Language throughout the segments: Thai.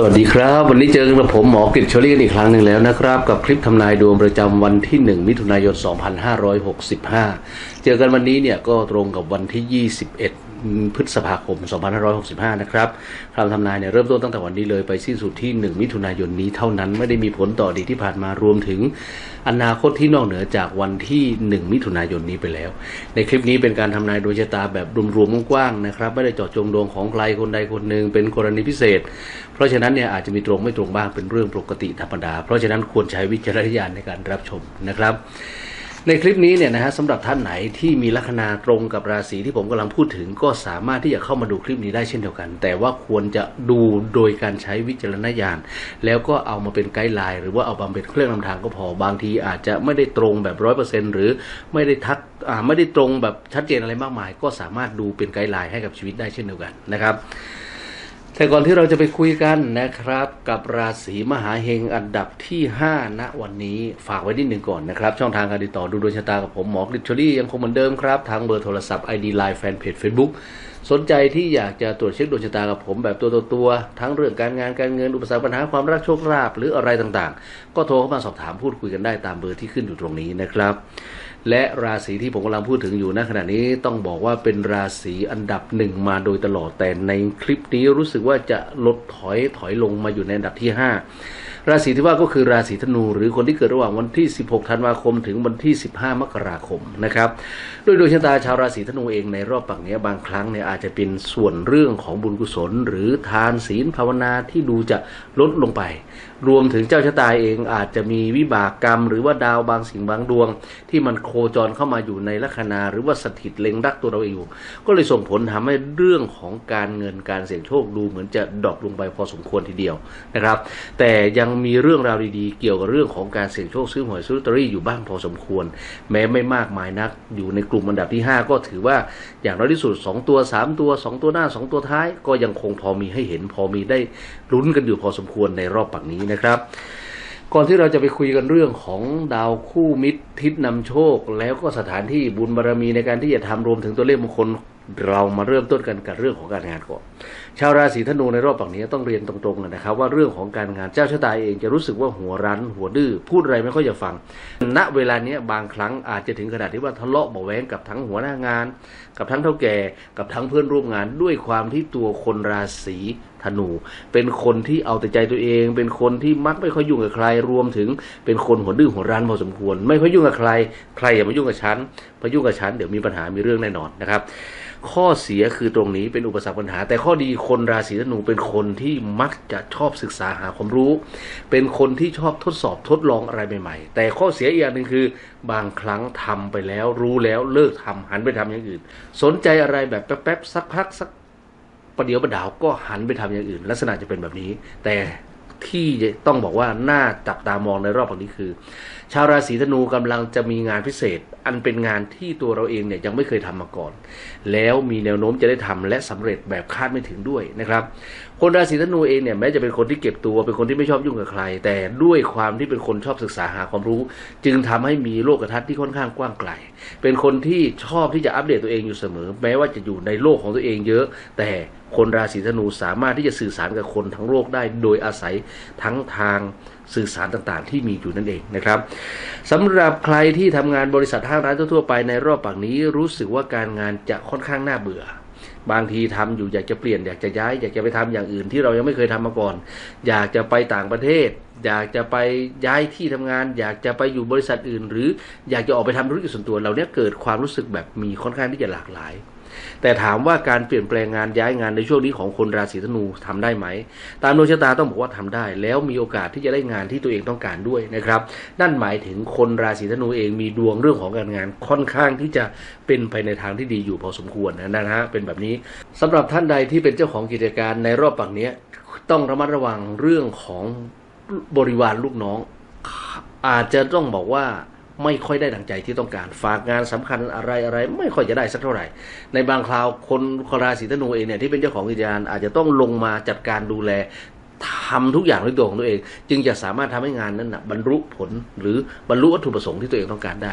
สวัสดีครับ วันนี้เจอกันกับผมหมอกฤษชลี่กันอีกครั้งหนึ่งแล้วนะครับ กับคลิปทำนายดวงประจำวันที่ 1 มิถุนายน 2565 เจอกันวันนี้เนี่ยก็ตรงกับวันที่ 21 พฤษภาคม 2565 นะครับคำทำนายเนี่ยเริ่มต้นตั้งแต่วันนี้เลยไปสิ้นสุดที่ 1 มิถุนายนนี้เท่านั้นไม่ได้มีผลต่อดีที่ผ่านมารวมถึงอนาคตที่นอกเหนือจากวันที่ 1 มิถุนายนนี้ไปแล้ว ในคลิปนี้เป็นการทำนายดวงชะตาแบบรวมๆกว้างๆนะครับไม่ได้เจาะจงดวงของใครคนใดคนหนึ่งเป็นกรณีพิเศษ เพราะฉะนั้นเนี่ยอาจจะมีตรงไม่ตรงบ้างเป็นเรื่องปกติธรรมดา เพราะฉะนั้นควรใช้วิจารณญาณในการรับชมนะครับ ในคลิปนี้เนี่ยนะฮะสำหรับท่านไหนที่มีลัคนาตรงกับราศีที่ผมกำลังพูดถึง ก็สามารถที่จะเข้ามาดูคลิปนี้ได้เช่นเดียวกัน แต่ว่าควรจะดูโดยการใช้วิจารณญาณ แล้วก็เอามาเป็นไกด์ไลน์หรือว่าเอามาเป็นเครื่องนำทางก็พอบางทีอาจจะไม่ได้ตรงแบบร้อยเปอร์เซ็นต์หรือไม่ได้ทักไม่ได้ตรงแบบชัดเจนอะไรมากมาย ก็สามารถดูเป็นไกด์ไลน์ให้กับชีวิตได้เช่นเดียวกันนะครับ แต่ก่อนที่เราจะไปคุยกันนะครับ กับราศีมหาเฮงอันดับที่ 5 ณวันนี้ฝากไว้นิดหนึ่งก่อนนะครับ ช่องทางการติดต่อดูดวงชะตากับผมหมอกฤษชลี่ยังคงเหมือนเดิมครับ ทางเบอร์โทรศัพท์ ID Line Fanpage Facebook สนใจที่อยากจะตรวจเช็คดวงชะตากับผมแบบตัวต่อตัว ทั้งเรื่องการงานการเงินอุปสรรคปัญหาความรักโชคลาภหรืออะไรต่างๆ ก็โทรเข้ามาสอบถามพูดคุยกันได้ตามเบอร์ที่ขึ้นอยู่ตรงนี้นะครับ และราศีที่ผมกำลังพูดถึงอยู่ณขณะนี้ต้องบอกว่าเป็นราศีอันดับหนึ่งมาโดยตลอดแต่ในคลิปนี้รู้สึกว่าจะลดถอยถอยลงมาอยู่ในอันดับที่ 5 ราศีที่ว่าก็คือราศีธนู หรือคนที่เกิดระหว่างวันที่ 16 ธันวาคม ถึงวันที่ 15 มกราคมนะครับโดยดวงชะตาชาวราศีธนูเองในรอบปักเนี้ยบางครั้งเนี่ยอาจจะเป็นส่วนเรื่องของบุญกุศล หรือทานศีลภาวนาที่ดูจะลดลงไปรวมถึงเจ้าชะตาเองอาจจะมีวิบากกรรม หรือว่าดาวบางสิ่งบางดวง ที่มันโคจรเข้ามาอยู่ในลัคนา หรือว่าสถิตเล็งรักตัวเราเองอยู่ ก็เลยส่งผลทำให้เรื่องของการเงินการเสี่ยงโชคดูเหมือนจะดรอปลงไปพอสมควรทีเดียวนะครับ แต่ยังมีเรื่องราวดีๆ เกี่ยวกับเรื่องของการเสี่ยงโชคซื้อหวยซื้อลอตเตอรี่อยู่บ้างพอสมควร แม้ไม่มากมายนัก อยู่ในกลุ่มอันดับที่ 5 ก็ถือว่าอย่างน้อยที่สุด 2 ตัว 3 ตัว 2 ตัวหน้า 2 ตัวท้าย ก็ยังคงพอมีให้เห็นพอมีได้ลุ้นกันอยู่พอสมควรในรอบปักนี้นะครับ ก่อนที่เราจะไปคุยกันเรื่องของดาวคู่มิตรทิศนำโชค แล้วก็สถานที่บุญบารมีในการที่จะทำรวมถึงตัวเลขมงคลเรามาเริ่มต้นกันกับเรื่องของการงานก่อน ชาวราศีธนูในรอบปักนี้ต้องเรียนตรงๆกันนะครับ ว่าเรื่องของการงานเจ้าชะตาเองจะรู้สึกว่าหัวรั้น หัวดื้อพูดอะไรไม่ค่อยจะฟัง ณเวลาเนี้ยบางครั้งอาจจะถึงขนาดที่ว่าทะเลาะเบาแวงกับทั้งหัวหน้างาน กับทั้งเท่าแก่ กับทั้งเพื่อนร่วมงานด้วยความที่ตัวคนราศี ธนู เป็นคนที่เอาแต่ใจตัวเอง เป็นคนที่มักไม่ค่อยยุ่งกับใคร รวมถึงเป็นคนหัวดื้อหัวรั้นพอสมควร ไม่ค่อยยุ่งกับใคร ใครอย่ามายุ่งกับฉันพอยุ่งกับฉันเดี๋ยวมีปัญหา มีเรื่องแน่นอนนะครับ ข้อเสียคือตรงนี้เป็นอุปสรรคปัญหา แต่ข้อดีคนราศีธนูเป็นคนที่มักจะชอบศึกษาหาความรู้ เป็นคนที่ชอบทดสอบทดลองอะไรใหม่ๆ แต่ข้อเสียอีกอย่างหนึ่งคือบางครั้งทำไปแล้ว รู้แล้วเลิกทำหันไปทำอย่างอื่น สนใจอะไรแบบแป๊บๆสักพักสัก ประเดี๋ยวประดาวก็หันไปทำอย่างอื่น ลักษณะจะเป็นแบบนี้ แต่ที่ต้องบอกว่าน่าจับตามองในรอบนี้คือ ชาวราศีธนูกำลังจะมีงานพิเศษ อันเป็นงานที่ตัวเราเองเนี่ยยังไม่เคยทำมาก่อน แล้วมีแนวโน้มจะได้ทำและสำเร็จแบบคาดไม่ถึงด้วยนะครับ คนราศีธนูเองเนี่ยแม้จะเป็นคนที่เก็บตัวเป็นคนที่ไม่ชอบยุ่งกับใคร แต่ด้วยความที่เป็นคนชอบศึกษาหาความรู้ จึงทำให้มีโลกทัศน์ที่ค่อนข้างกว้างไกล เป็นคนที่ชอบที่จะอัปเดตตัวเองอยู่เสมอ แม้ว่าจะอยู่ในโลกของตัวเองเยอะ แต่ คนราศีธนูสามารถที่จะสื่อสารกับคนทั้งโลกได้ โดยอาศัยทั้งทางสื่อสารต่างๆ ที่มีอยู่นั่นเองนะครับสำหรับใครที่ทำงานบริษัทห้างร้านทั่วๆไปในรอบปักนี้รู้สึกว่าการงานจะค่อนข้างน่าเบื่อ บางทีทำอยู่อยากจะเปลี่ยนอยากจะย้าย อยากจะไปทำอย่างอื่นที่เรายังไม่เคยทำมาก่อน อยากจะไปต่างประเทศ อยากจะไปย้ายที่ทำงาน อยากจะไปอยู่บริษัทอื่น หรืออยากจะออกไปทำธุรกิจส่วนตัวเราเนี้ยเกิดความรู้สึกแบบมีค่อนข้างที่จะหลากหลาย แต่ถามว่าการเปลี่ยนแปลงงานย้ายงานในช่วงนี้ของคนราศีธนูทำได้ไหม ตามดวงชะตาต้องบอกว่าทำได้ แล้วมีโอกาสที่จะได้งานที่ตัวเองต้องการด้วยนะครับ นั่นหมายถึงคนราศีธนูเองมีดวงเรื่องของการงานค่อนข้างที่จะเป็นไปในทางที่ดีอยู่พอสมควรนะนะฮะเป็นแบบนี้สำหรับท่านใดที่เป็นเจ้าของกิจการในรอบปักเนี้ยต้องระมัดระวังเรื่องของบริวารลูกน้อง อาจจะต้องบอกว่า ไม่ค่อยได้ดังใจที่ต้องการ ฝากงานสำคัญอะไรอะไรไม่ค่อยจะได้สักเท่าไหร่ ในบางคราวคนราศีธนูเองเนี่ยที่เป็นเจ้าของกิจการอาจจะต้องลงมาจัดการดูแลทำทุกอย่างด้วยตัวของตัวเอง จึงจะสามารถทำให้งานนั้นนะบรรลุผลหรือบรรลุวัตถุประสงค์ที่ตัวเองต้องการได้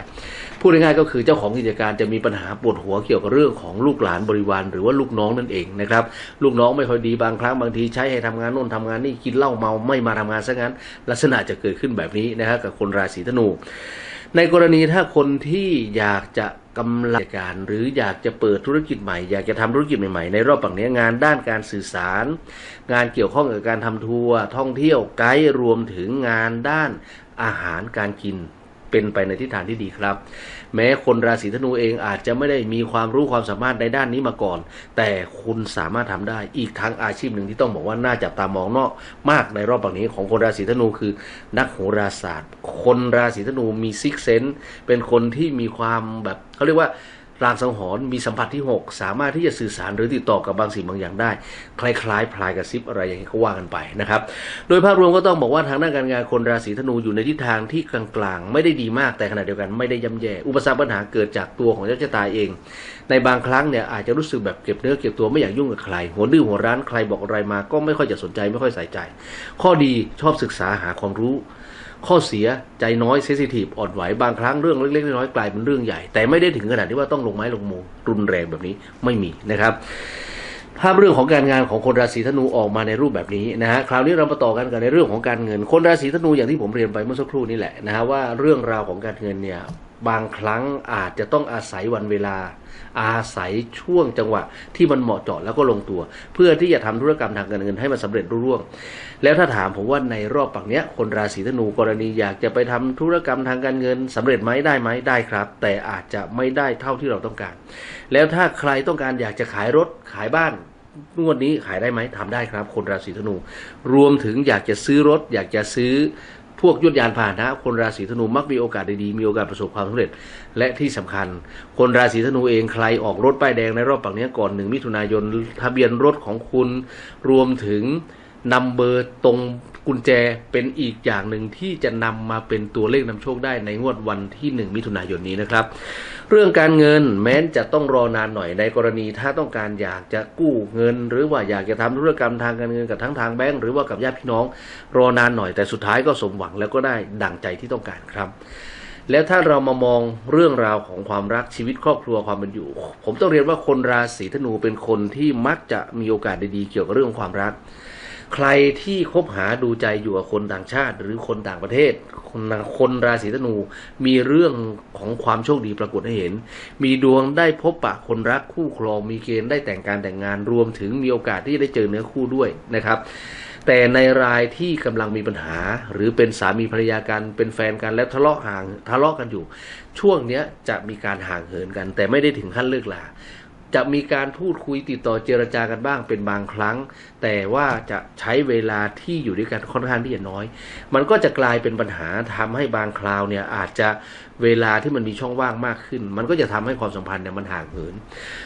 พูดง่ายๆก็คือเจ้าของกิจการจะมีปัญหาปวดหัวเกี่ยวกับเรื่องของลูกหลานบริวาร หรือว่าลูกน้องนั่นเองนะครับลูกน้องไม่ค่อยดีบางครั้งบางทีใช้ให้ทำงานโน่นทำงานนี่กินเหล้าเมาไม่มาทำงานซะงั้น ลักษณะจะเกิดขึ้นแบบนี้นะฮะกับคนราศีธนู ในกรณีถ้าคนที่อยากจะกำลังการ หรืออยากจะเปิดธุรกิจใหม่ อยากจะทำธุรกิจใหม่ ๆ ในรอบปังนี้งานด้านการสื่อสาร งานเกี่ยวข้องกับการทำทัวร์ท่องเที่ยวไกด์รวมถึงงานด้านอาหารการกิน เป็นไปในทิศทางที่ดีครับ แม้คนราศีธนูเองอาจจะไม่ได้มีความรู้ความสามารถในด้านนี้มาก่อน แต่คุณสามารถทำได้อีกทางอาชีพหนึ่งที่ต้องบอกว่าน่าจับตามองเนอะมากในรอบปังนี้ของคนราศีธนูคือ นักโหราศาสตร์ คนราศีธนูมีซิกเซนเป็นคนที่มีความแบบเขาเรียกว่า รางสังหรณ์มีสัมผัสที่ 6 สามารถที่จะสื่อสารหรือติดต่อกับบางสิ่งบางอย่างได้ คล้ายๆพลายกับซิปอะไรอย่างนี้เขาว่ากันไปนะครับ โดยภาพรวมก็ต้องบอกว่าทางด้านการงานคนราศีธนูอยู่ในทิศทางที่กลางๆ ไม่ได้ดีมากแต่ขณะเดียวกันไม่ได้ย่ำแย่ อุปสรรคปัญหาเกิดจากตัวของเจ้าชะตาเอง ในบางครั้งเนี่ยอาจจะรู้สึกแบบเก็บเนื้อเก็บตัวไม่อยากยุ่งกับใคร หัวดื้อหัวร้านใครบอกอะไรมาก็ไม่ค่อยจะสนใจไม่ค่อยใส่ใจ ข้อดีชอบศึกษาหาความรู้ ข้อเสียใจน้อยเซสซิทีฟอ่อนไหวบางครั้งเรื่องเล็กๆน้อยๆกลายเป็นเรื่องใหญ่ แต่ไม่ได้ถึงขนาดที่ว่าต้องลงไม้ลงมือรุนแรงแบบนี้ไม่มีนะครับภาพเรื่องของการงานของคนราศีธนูออกมาในรูปแบบนี้นะฮะคราวนี้เรามาต่อกันกับในเรื่องของการเงิน คนราศีธนูอย่างที่ผมเรียนไปเมื่อสักครู่นี้แหละนะฮะว่าเรื่องราวของการเงินเนี่ย บางครั้งอาจจะต้องอาศัยวันเวลา อาศัยช่วงจังหวะที่มันเหมาะเจาะแล้วก็ลงตัว เพื่อที่จะทำธุรกรรมทางการเงินให้มันสำเร็จรุ่ร่วง แล้วถ้าถามผมว่าในรอบปังเนี้ยคนราศีธนูกรณีอยากจะไปทำธุรกรรมทางการเงินสำเร็จไหมได้ไหมได้ครับ แต่อาจจะไม่ได้เท่าที่เราต้องการ แล้วถ้าใครต้องการอยากจะขายรถขายบ้านงวดนี้ขายได้ไหมทำได้ครับ คนราศีธนู รวมถึงอยากจะซื้อรถ อยากจะซื้อ วกยุต์ยานพาหนะ คนราศีธนูมักมีโอกาสดีๆมีโอกาสประสบความสำเร็จ และที่สำคัญ คนราศีธนูเองใครออกรถป้ายแดงในรอบปังนี้ก่อนหนึ่งมิถุนายนทะเบียนรถของคุณรวมถึง นำเบอร์ตรงกุญแจเป็นอีกอย่างหนึ่งที่จะนำมาเป็นตัวเลขนำโชคได้ในงวดวันที่หนึ่งมิถุนายนนี้นะครับ เรื่องการเงินแม้นจะต้องรอนานหน่อยในกรณีถ้าต้องการอยากจะกู้เงิน หรือว่าอยากจะทำธุรกรรมทางการเงินกับทั้งทางแบงก์หรือว่ากับญาติพี่น้อง รอนานหน่อยแต่สุดท้ายก็สมหวังแล้วก็ได้ดั่งใจที่ต้องการครับแล้วถ้าเรามามองเรื่องราวของความรักชีวิตครอบครัวความเป็นอยู่ ผมต้องเรียนว่าคนราศีธนูเป็นคนที่มักจะมีโอกาสดีๆเกี่ยวกับเรื่องของความรัก ใครที่คบหาดูใจอยู่กับคนต่างชาติ หรือคนต่างประเทศ คนคนราศีธนู มีเรื่องของความโชคดีปรากฏให้เห็น มีดวงได้พบปะคนรักคู่ครองมีเกณฑ์ได้แต่งการแต่งงานรวมถึงมีโอกาสที่ได้เจอเนื้อคู่ด้วยนะครับ แต่ในรายที่กำลังมีปัญหา หรือเป็นสามีภรรยากันเป็นแฟนกันแล้วทะเลาะห่างทะเลาะกันอยู่ ช่วงเนี้ยจะมีการห่างเหินกัน แต่ไม่ได้ถึงขั้นเลิกลา จะมีการพูดคุยติดต่อเจรจากันบ้างเป็นบางครั้ง แต่ว่าจะใช้เวลาที่อยู่ด้วยกันค่อนข้างที่จะน้อย มันก็จะกลายเป็นปัญหาทำให้บางคราวเนี่ยอาจจะเวลาที่มันมีช่องว่างมากขึ้น มันก็จะทำให้ความสัมพันธ์เนี่ยมันห่างเหิน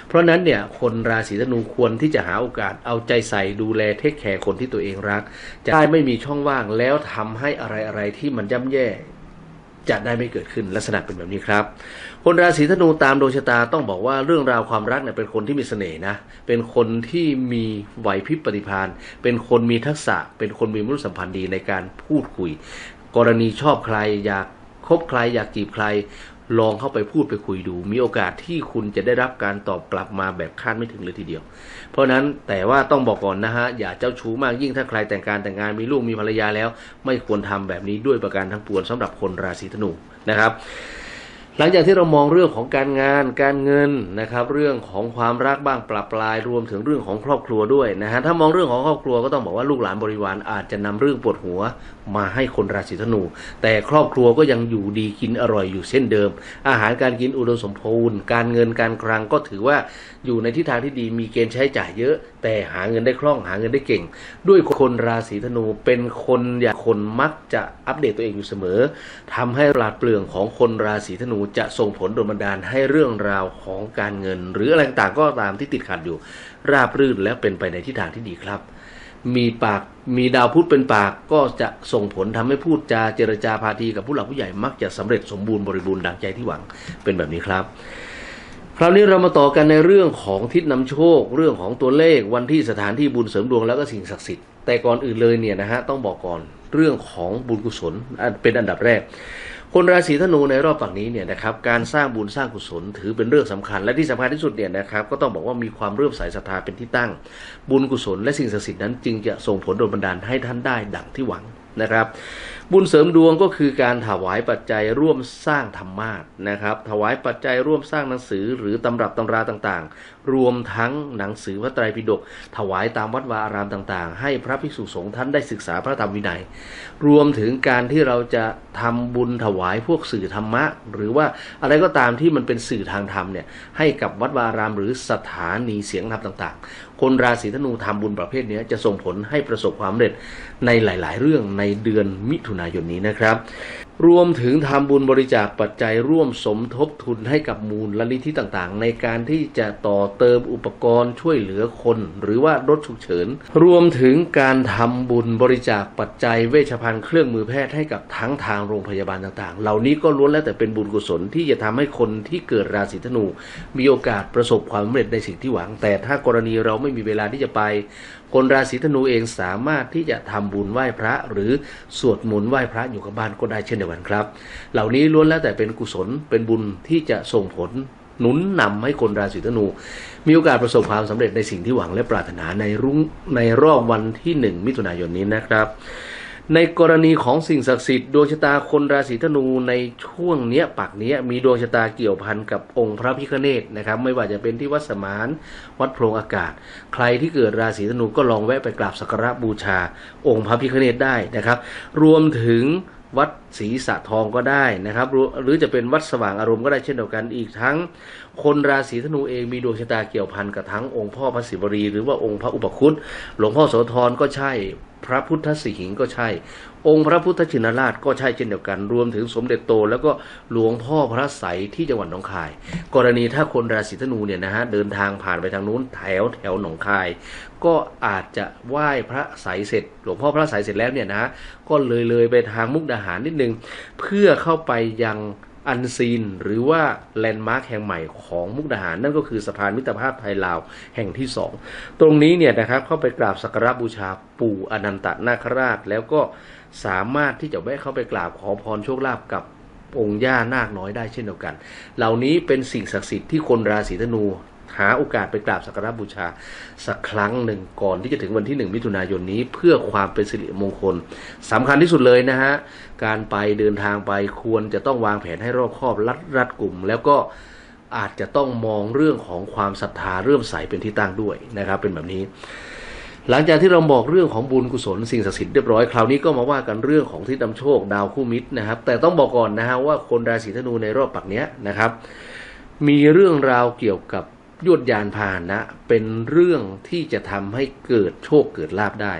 เพราะนั้นเนี่ยคนราศีธนูควรที่จะหาโอกาสเอาใจใส่ดูแลเทคแคร์คนที่ตัวเองรัก จะได้ไม่มีช่องว่างแล้วทำให้อะไรอะไรที่มันย่ำแย่ จะได้ไม่เกิดขึ้นลักษณะเป็นแบบนี้ครับ คนราศีธนูตามดวงชะตาต้องบอกว่าเรื่องราวความรักเนี่ยเป็นคนที่มีเสน่ห์นะ เป็นคนที่มีไหวพริบปฏิภาณเป็นคนมีทักษะ เป็นคนมีมนุษยสัมพันธ์ดีในการพูดคุย กรณีชอบใครอยากคบใครอยากจีบใคร ลองเข้าไปพูดไปคุยดู มีโอกาสที่คุณจะได้รับการตอบกลับมาแบบคาดไม่ถึงเลยทีเดียว เพราะนั้นแต่ว่าต้องบอกก่อนนะฮะ อย่าเจ้าชู้มากยิ่งถ้าใครแต่งการแต่งงานมีลูกมีภรรยาแล้ว ไม่ควรทำแบบนี้ด้วยประการทั้งปวงสำหรับคนราศีธนูนะครับ หลังจากที่เรามองเรื่องของการงานการเงินนะครับ เรื่องของความรักบ้างปรับปลายรวมถึงเรื่องของครอบครัวด้วยนะฮะถ้ามองเรื่องของครอบครัวก็ต้องบอกว่าลูกหลานบริวารอาจจะนำเรื่องปวดหัวมาให้คนราศีธนู แต่ครอบครัวก็ยังอยู่ดีกินอร่อยอยู่เช่นเดิม อาหารการกินอุดมสมบูรณ์การเงินการคลังก็ถือว่าอยู่ในทิศทางที่ดีมีเกณฑ์ใช้จ่ายเยอะ แต่หาเงินได้คล่องหาเงินได้เก่ง ด้วยคนราศีธนูเป็นคนอย่างคนมักจะอัปเดตตัวเองอยู่เสมอทำให้ปราดเปรื่องของคนราศีธนูจะส่งผลโดนบันดาลให้เรื่องราวของการเงิน หรืออะไรต่างก็ตามที่ติดขัดอยู่ ราบรื่นและเป็นไปในทิศทางที่ดีครับ มีปากมีดาวพุธเป็นปากก็จะส่งผลทำให้พูดจาเจรจาพาทีกับผู้หลักผู้ใหญ่มักจะสำเร็จสมบูรณ์บริบูรณ์ดังใจที่หวังเป็นแบบนี้ครับคราวนี้เรามาต่อกันในเรื่องของทิศนำโชค เรื่องของตัวเลขวันที่สถานที่บุญเสริมดวงแล้วก็สิ่งศักดิ์สิทธิ์แต่ก่อนอื่นเลยเนี่ยนะฮะต้องบอกก่อนเรื่องของบุญกุศลเป็นอันดับแรก คนราศีธนูในรอบฝั่งนี้เนี่ยนะครับการสร้างบุญสร้างกุศลถือเป็นเรื่องสำคัญ และที่สำคัญที่สุดเนี่ยนะครับก็ต้องบอกว่ามีความเรื่อมใสศรัทธาเป็นที่ตั้ง บุญกุศลและสิ่งศักดิ์สิทธิ์นั้นจึงจะส่งผลโดนบันดาลให้ท่านได้ดังที่หวังนะครับ บุญเสริมดวงก็คือการถวายปัจจัยร่วมสร้างธรรมะนะครับ ถวายปัจจัยร่วมสร้างหนังสือหรือตำรับตำราต่างๆ รวมทั้งหนังสือพระไตรปิฎกถวายตามวัดวาอารามต่างๆ ให้พระภิกษุสงฆ์ท่านได้ศึกษาพระธรรมวินัย รวมถึงการที่เราจะทำบุญถวายพวกสื่อธรรมะ หรือว่าอะไรก็ตามที่มันเป็นสื่อทางธรรมเนี่ยให้กับวัดวาอาราม หรือสถานีเสียงธรรมต่าง ๆ คนราศีธนูทำบุญประเภทนี้จะส่งผลให้ประสบความสำเร็จในหลาย ๆ เรื่องในเดือนมิถุนายนนี้นะครับ รวมถึงทำบุญบริจาคปัจจัยร่วมสมทบทุนให้กับมูลนิธิต่างๆ ในการที่จะต่อเติมอุปกรณ์ช่วยเหลือคน หรือว่ารถฉุกเฉิน รวมถึงการทำบุญบริจาคปัจจัยเวชภัณฑ์เครื่องมือแพทย์ให้กับทั้งทางโรงพยาบาลต่างๆ เหล่านี้ก็ล้วนแล้วแต่เป็นบุญกุศลที่จะทำให้คนที่เกิดราศีธนู มีโอกาสประสบความสำเร็จในสิ่งที่หวัง แต่ถ้ากรณีเราไม่มีเวลาที่จะไป คนราศีธนูเองสามารถที่จะทำบุญไหว้พระ หรือสวดมนต์ไหว้พระอยู่กับบ้านก็ได้เช่นเดียวกันครับ เหล่านี้ล้วนแล้วแต่เป็นกุศลเป็นบุญที่จะส่งผลหนุนนำให้คนราศีธนู มีโอกาสประสบความสำเร็จในสิ่งที่หวังและปรารถนาในรุ่งในรอบวันที่หนึ่งมิถุนายนนี้นะครับ ในกรณีของสิ่งศักดิ์สิทธิ์ดวงชะตาคนราศีธนูในช่วงเนี้ยปักเนี้ยมีดวงชะตาเกี่ยวพันกับองค์พระพิฆเนศนะครับ ไม่ว่าจะเป็นที่วัดสมานวัดโพรงอากาศ ใครที่เกิดราศีธนูก็ลองแวะไปกราบสักการะบูชา องค์พระพิฆเนศได้นะครับ รวมถึงวัดศรีสะทองก็ได้นะครับ หรือหรือจะเป็นวัดสว่างอารมณ์ก็ได้เช่นเดียวกันอีกทั้ง คนราศีธนูเองมีดวงชะตาเกี่ยวพันกับทั้งองค์พ่อพระศิวรี หรือว่าองค์พระอุปคุตหลวงพ่อโสธรก็ใช่ พระพุทธสิหิงก็ใช่ องค์พระพุทธชินราชก็ใช่เช่นเดียวกัน รวมถึงสมเด็จโต แล้วก็หลวงพ่อพระไสยที่จังหวัดหนองคาย กรณีถ้าคนราศีธนูเนี่ยนะฮะเดินทางผ่านไปทางนู้นแถวแถวหนองคาย ก็อาจจะไหว้พระไสยเสร็จ หลวงพ่อพระไสยเสร็จแล้วเนี่ยนะฮะก็เลยเลยไปทางมุกดาหารนิดนึงเพื่อเข้าไปยัง อันซีนหรือว่าแลนด์มาร์คแห่งใหม่ของมุกดาหาร นั่นก็คือสะพานมิตรภาพไทยลาวแห่งที่สองตรงนี้เนี่ยนะครับเข้าไปกราบสักการะบูชาปู่อนันตนาคราช แล้วก็สามารถที่จะแวะเข้าไปกราบขอพรโชคลาภกับองค์ย่านาคน้อยได้เช่นเดียวกัน เหล่านี้เป็นสิ่งศักดิ์สิทธิ์ที่คนราศีธนู หาโอกาสไปกราบสักการะบูชาสักครั้งหนึ่งก่อนที่จะถึงวันที่หนึ่งมิถุนายนนี้เพื่อความเป็นสิริมงคลสำคัญที่สุดเลยนะฮะ การไปเดินทางไปควรจะต้องวางแผนให้รอบคอบรัดรัดกลุ่ม แล้วก็อาจจะต้องมองเรื่องของความศรัทธาเริ่มใสเป็นที่ตั้งด้วยนะครับ เป็นแบบนี้ หลังจากที่เราบอกเรื่องของบุญกุศลสิ่งศักดิ์สิทธิ์เรียบร้อยคราวนี้ก็มาว่ากันเรื่องของทิศนำโชคดาวคู่มิตรนะครับ แต่ต้องบอกก่อนนะฮะว่าคนราศีธนูในรอบปักเนี้ยนะครับ มีเรื่องราวเกี่ยวกับ ยวดยานพาหนะเป็นเรื่องที่จะทำให้เกิดโชคเกิดลาบได้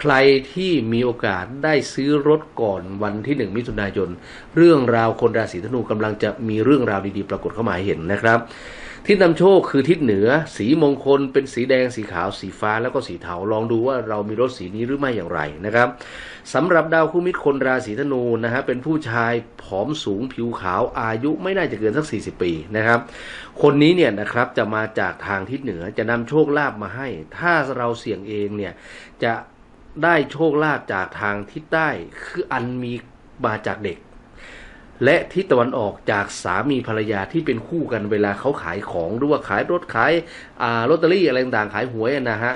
ใครที่มีโอกาสได้ซื้อรถก่อนวันที่หนึ่งมิถุนายน เรื่องราวคนราศีธนูกำลังจะมีเรื่องราวดีๆ ปรากฏเข้ามาให้เห็นนะครับ ทิศนำโชคคือทิศเหนือ สีมงคลเป็นสีแดงสีขาวสีฟ้าแล้วก็สีเทาลองดูว่าเรามีรถสีนี้หรือไม่อย่างไรนะครับสำหรับดาวคู่มิตรคนราศีธนูนะฮะเป็นผู้ชายผอมสูงผิวขาวอายุไม่น่าจะเกินสัก 40 ปีนะครับ คนนี้เนี่ยนะครับจะมาจากทางทิศเหนือจะนำโชคลาภมาให้ ถ้าเราเสี่ยงเองเนี่ยจะได้โชคลาภจากทางทิศใต้คืออันมีมาจากเด็ก และทิศตะวันออกจากสามีภรรยาที่เป็นคู่กันเวลาเขาขายของหรือว่าขายรถขายอ่าลอตเตอรี่อะไรต่างๆขายหวยนะฮะ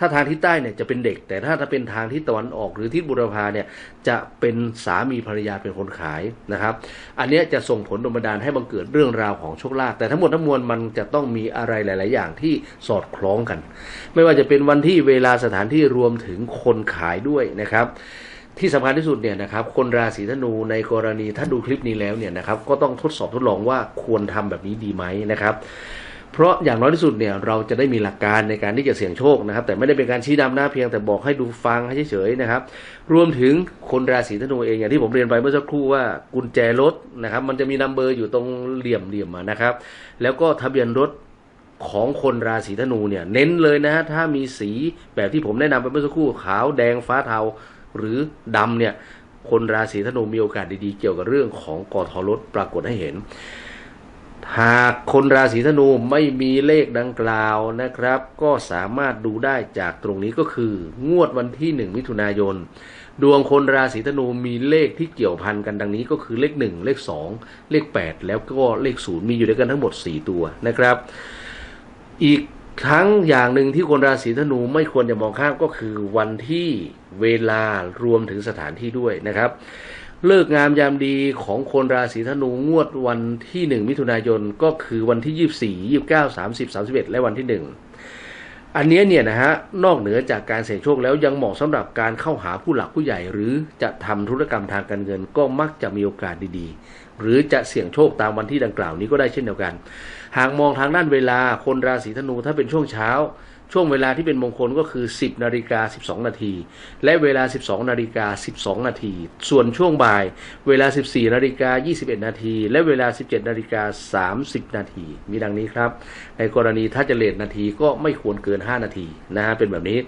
ถ้าทางทิศใต้เนี่ยจะเป็นเด็ก แต่ถ้าถ้าเป็นทางทิศตะวันออกหรือทิศบุรพาเนี่ยจะเป็นสามีภรรยาเป็นคนขายนะครับ อันนี้จะส่งผลดลบันดาลให้บังเกิดเรื่องราวของโชคลาภแต่ทั้งหมดทั้งมวลมันจะต้องมีอะไรหลาย ๆ อย่างที่สอดคล้องกัน ไม่ว่าจะเป็นวันที่เวลาสถานที่รวมถึงคนขายด้วยนะครับ ที่สำคัญที่สุดเนี่ยนะครับคนราศีธนูในกรณีถ้าดูคลิปนี้แล้วเนี่ยนะครับก็ต้องทดสอบทดลองว่าควรทำแบบนี้ดีไหมนะครับเพราะอย่างน้อยที่สุดเนี่ยเราจะได้มีหลักการในการที่จะเสี่ยงโชคนะครับ แต่ไม่ได้เป็นการชี้นำหน้าเพียงแต่บอกให้ดูฟังให้เฉยๆนะครับ รวมถึงคนราศีธนูเองอย่างที่ผมเรียนไปเมื่อสักครู่ว่ากุญแจรถนะครับ มันจะมีนัมเบอร์อยู่ตรงเหลี่ยมเหลี่ยมนะครับ แล้วก็ทะเบียนรถของคนราศีธนูเนี่ยเน้นเลยนะฮะถ้ามีสีแบบที่ผมแนะนำไปเมื่อสักครู่ขาวแดงฟ้าเทา หรือดำเนี่ย คนราศีธนูมีโอกาสดีๆ เกี่ยวกับเรื่องของกอทอรถปรากฏให้เห็น หากคนราศีธนูไม่มีเลขดังกล่าวนะครับ ก็สามารถดูได้จากตรงนี้ก็คือ งวดวันที่ 1 มิถุนายน ดวงคนราศีธนูมีเลขที่เกี่ยวพันกันดังนี้ก็คือเลข 1 เลข 2 เลข 8 แล้วก็เลข 0 มีอยู่ด้วยกันทั้งหมด 4 ตัวนะครับ อีก ทั้งอย่างหนึ่งที่คนราศีธนูไม่ควรจะมองข้ามก็คือวันที่เวลารวมถึงสถานที่ด้วยนะครับ เลิกงามยามดีของคนราศีธนูงวดวันที่ 1 มิถุนายนก็คือวันที่ 24 29 30 31 และวันที่ 1 อันนี้เนี่ยนะฮะนอกเหนือจากการเสี่ยงโชคแล้วยังเหมาะสำหรับการเข้าหาผู้หลักผู้ใหญ่ หรือจะทำธุรกรรมทางการเงินก็มักจะมีโอกาสดีๆ หรือจะเสี่ยงโชคตามวันที่ดังกล่าวนี้ก็ได้เช่นเดียวกัน หากมองทางด้านเวลาคนราศีธนูถ้าเป็นช่วงเช้า ช่วงเวลาที่เป็นมงคลก็คือ 10นาฬิกา12 นาที และเวลา 12นาฬิกา12 นาที ส่วนช่วงบ่าย เวลา 14นาฬิกา21 นาที และเวลา 17นาฬิกา30 นาที มีดังนี้ครับ ในกรณีถ้าจะเลทนาทีก็ไม่ควรเกิน 5 นาทีนะฮะเป็นแบบนี้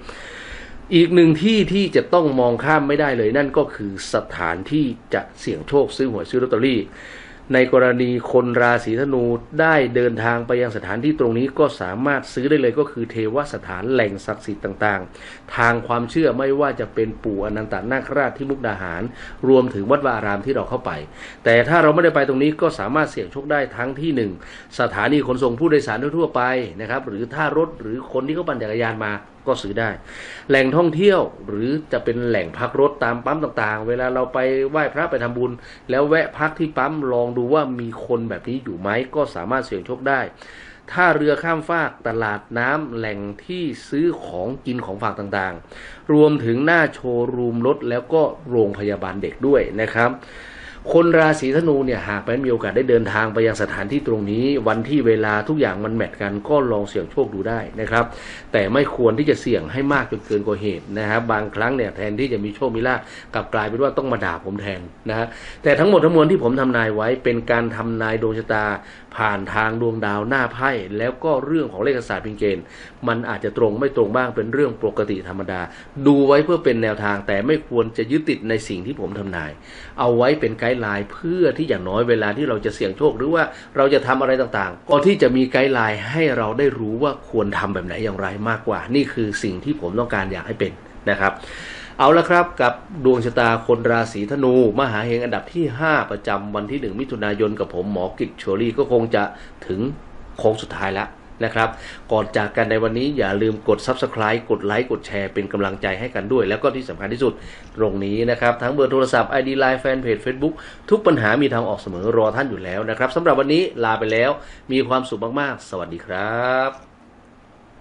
อีกหนึ่งที่ที่จะต้องมองข้ามไม่ได้เลย นั่นก็คือสถานที่จะเสี่ยงโชคซื้อหวยซื้อลอตเตอรี่ ในกรณีคนราศีธนูได้เดินทางไปยังสถานที่ตรงนี้ก็สามารถซื้อได้เลยก็คือเทวสถานแหล่งศักดิ์สิทธิ์ต่างๆ ทางความเชื่อไม่ว่าจะเป็นปู่อนันตนาคราชที่มุกดาหาร รวมถึงวัดวารามที่เราเข้าไป แต่ถ้าเราไม่ได้ไปตรงนี้ก็สามารถเสี่ยงโชคได้ทั้งที่หนึ่งสถานีขนส่งผู้โดยสารทั่วไปนะครับหรือท่ารถหรือคนที่เขาปั่นจักรยานมา ก็ซื้อได้ แหล่งท่องเที่ยวหรือจะเป็นแหล่งพักรถตามปั๊มต่างๆ เวลาเราไปไหว้พระไปทำบุญ แล้วแวะพักที่ปั๊มลองดูว่ามีคนแบบนี้อยู่ไหมก็สามารถเสี่ยงโชคได้ถ้าเรือข้ามฟากตลาดน้ำแหล่งที่ซื้อของกินของฝากต่างๆ รวมถึงหน้าโชว์รูมรถแล้วก็โรงพยาบาลเด็กด้วยนะครับ คนราศีธนูเนี่ยหากไม่มีโอกาสได้เดินทางไปยังสถานที่ตรงนี้ วันที่เวลาทุกอย่างมันแมทกันก็ลองเสี่ยงโชคดูได้นะครับ แต่ไม่ควรที่จะเสี่ยงให้มากจนเกินกว่าเหตุนะครับบางครั้งเนี่ยแทนที่จะมีโชคมีลาภกลับกลายเป็นว่าต้องมาด่าผมแทนนะฮะแต่ทั้งหมดทั้งมวลที่ผมทำนายไว้เป็นการทำนายดวงชะตา ผ่านทางดวงดาวหน้าไพ่แล้วก็เรื่องของเลขศาสตร์พิงเกณฑ์มันอาจจะตรงไม่ตรงบ้างเป็นเรื่องปกติธรรมดา ดูไว้เพื่อเป็นแนวทางแต่ไม่ควรจะยึดติดในสิ่งที่ผมทำนาย เอาไว้เป็นไกด์ไลน์เพื่อที่อย่างน้อยเวลาที่เราจะเสี่ยงโชคหรือว่าเราจะทำอะไรต่างๆ ก็ที่จะมีไกด์ไลน์ให้เราได้รู้ว่าควรทำแบบไหนอย่างไรมากกว่า นี่คือสิ่งที่ผมต้องการอยากให้เป็นนะครับ เอาละครับกับดวงชะตาคนราศีธนู มหาเฮงอันดับที่ 5 ประจำวันที่ 1 มิถุนายนกับผมหมอกิจโชลี่ก็คงจะถึงโค้งสุดท้ายแล้ว นะครับ ก่อนจากกันในวันนี้อย่าลืมกด Subscribe กดไลค์กดแชร์เป็นกำลังใจให้กันด้วย แล้วก็ที่สำคัญที่สุดตรงนี้นะครับ ทั้งเบอร์โทรศัพท์ ID Line แฟนเพจ Facebook ทุกปัญหามีทางออกเสมอรอท่านอยู่แล้วนะครับสำหรับวันนี้ลาไปแล้ว มีความสุขมากๆ สวัสดีครับ